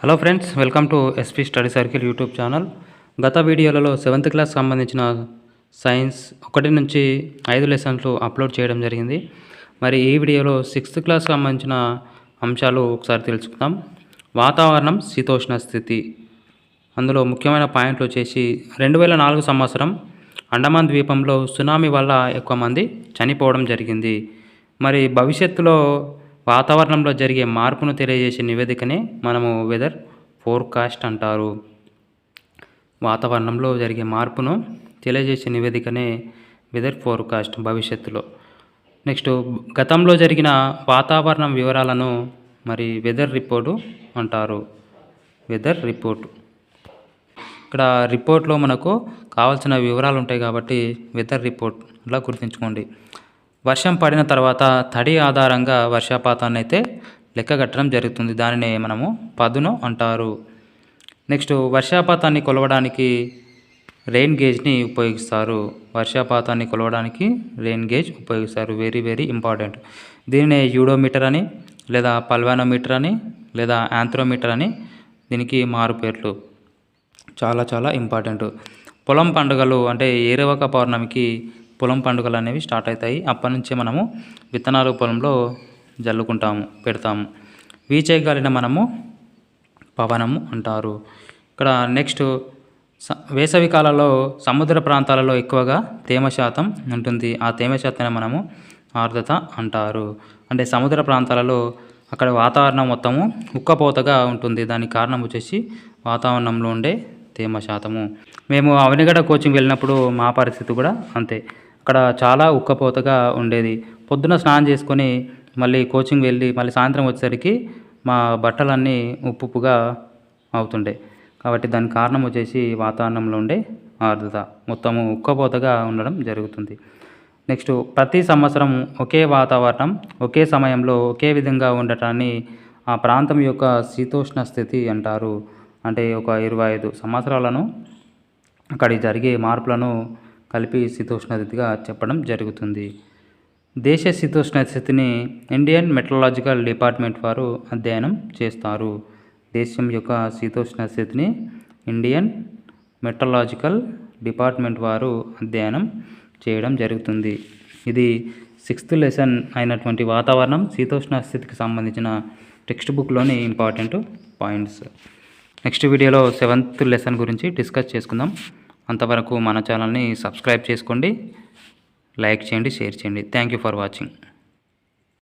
Hello friends welcome to SP study circle YouTube channel గత వీడియోలలో seventh class సంబంధించిన science ఒకటి నుంచి ఐదు లెసన్లు అప్లోడ్ చేయడం జరిగింది. మరి ఈ వీడియోలో సిక్స్త్ క్లాస్ సంబంధించిన అంశాలు ఒకసారి తెలుసుకుందాం. వాతావరణం శీతోష్ణ స్థితి. అందులో ముఖ్యమైన పాయింట్లు వచ్చేసి రెండు వేల నాలుగు సంవత్సరం అండమాన్ ద్వీపంలో సునామీ వల్ల ఎక్కువ మంది చనిపోవడం జరిగింది. మరి భవిష్యత్తులో వాతావరణంలో జరిగే మార్పును తెలియజేసే నివేదికనే మనము వెదర్ ఫోర్కాస్ట్ అంటారు. వాతావరణంలో జరిగే మార్పును తెలియజేసే నివేదికనే వెదర్ ఫోర్కాస్ట్ భవిష్యత్తులో. నెక్స్ట్ గతంలో జరిగిన వాతావరణం వివరాలను మరి వెదర్ రిపోర్టు అంటారు. Weather report. ఇక్కడ రిపోర్ట్లో మనకు కావాల్సిన వివరాలు ఉంటాయి కాబట్టి వెదర్ రిపోర్ట్ ఇలా గుర్తుంచుకోండి. వర్షం పడిన తర్వాత తడి ఆధారంగా వర్షపాతాన్ని అయితే లెక్కగట్టడం జరుగుతుంది. దానిని మనము పదును అంటారు. నెక్స్ట్ వర్షపాతాన్ని కొలవడానికి రెయిన్ గేజ్ని ఉపయోగిస్తారు. వర్షపాతాన్ని కొలవడానికి రెయిన్ గేజ్ ఉపయోగిస్తారు. Very very important. దీనినే యూడోమీటర్ అని లేదా పల్వానోమీటర్ అని లేదా యాంథ్రోమీటర్ అని దీనికి మారు పేర్లు చాలా చాలా ఇంపార్టెంట్. పొలం పండుగలు అంటే ఏరవక పౌర్ణమికి పొలం పండుగలు అనేవి స్టార్ట్ అవుతాయి. అప్పటి నుంచే మనము విత్తనాలు పొలంలో జల్లుకుంటాము పెడతాము. వీచే గాలిన మనము పవనము అంటారు. ఇక్కడ నెక్స్ట్ స- వేసవి కాలంలో సముద్ర ప్రాంతాలలో ఎక్కువగా తేమ శాతం ఉంటుంది. ఆ తేమ శాతాన్ని మనము ఆర్ద్రత అంటారు. అంటే సముద్ర ప్రాంతాలలో అక్కడ వాతావరణం మొత్తము ఉక్కపోతగా ఉంటుంది. దానికి కారణం వచ్చేసి వాతావరణంలో ఉండే తేమ శాతము. మేము అవనిగడ కోచింగ్ వెళ్ళినప్పుడు మా పరిస్థితి కూడా అంతే. అక్కడ చాలా ఉక్కపోతగా ఉండేది. పొద్దున స్నానం చేసుకొని మళ్ళీ కోచింగ్ వెళ్ళి మళ్ళీ సాయంత్రం వచ్చేసరికి మా బట్టలన్నీ ఉప్పుగా అవుతుండే. కాబట్టి దాని కారణం వచ్చేసి వాతావరణంలో ఉండే ఆర్ద్రత. మొత్తము ఉక్కపోతగా ఉండడం జరుగుతుంది. నెక్స్ట్ ప్రతి సంవత్సరం ఒకే వాతావరణం ఒకే సమయంలో ఒకే విధంగా ఉండటాన్ని ఆ ప్రాంతం యొక్క శీతోష్ణ స్థితి అంటారు. అంటే ఒక ఇరవై ఐదు సంవత్సరాలను అక్కడికి జరిగే మార్పులను కలిపి శీతోష్ణ చెప్పడం జరుగుతుంది. దేశ శీతోష్ణ స్థితిని ఇండియన్ మెట్రలాజికల్ డిపార్ట్మెంట్ వారు అధ్యయనం చేస్తారు. దేశం యొక్క శీతోష్ణ స్థితిని ఇండియన్ మెట్రలాజికల్ డిపార్ట్మెంట్ వారు అధ్యయనం చేయడం జరుగుతుంది. ఇది సిక్స్త్ లెసన్ అయినటువంటి వాతావరణం శీతోష్ణ స్థితికి సంబంధించిన టెక్స్ట్ బుక్లోని ఇంపార్టెంట్ పాయింట్స్. నెక్స్ట్ వీడియోలో సెవెంత్ లెసన్ గురించి డిస్కస్ చేసుకుందాం. అంతవరకు మన ఛానల్ని సబ్స్క్రైబ్ చేసుకోండి లైక్ చేయండి షేర్ చేయండి. Thank you for watching